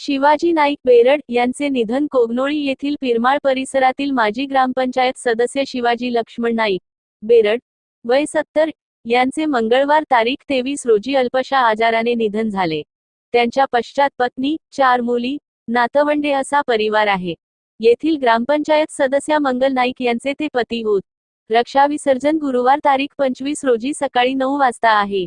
शिवाजी नाईक बेरड यांचे निधन कोगनोळी येथील पिरमाळ परिसरातील माजी ग्रामपंचायत सदस्य शिवाजी लक्ष्मण नाईक बेरड वय सत्तर यांचे मंगळवार तारीख तेवीस रोजी अल्पशा आजाराने निधन झाले. त्यांच्या पश्चात पत्नी चार मुली नातवंडे असा परिवार आहे. येथील ग्रामपंचायत सदस्या मंगल नाईक यांचे ते पती होत. रक्षा विसर्जन गुरुवार तारीख पंचवीस रोजी सकाळी नऊ वाजता आहे.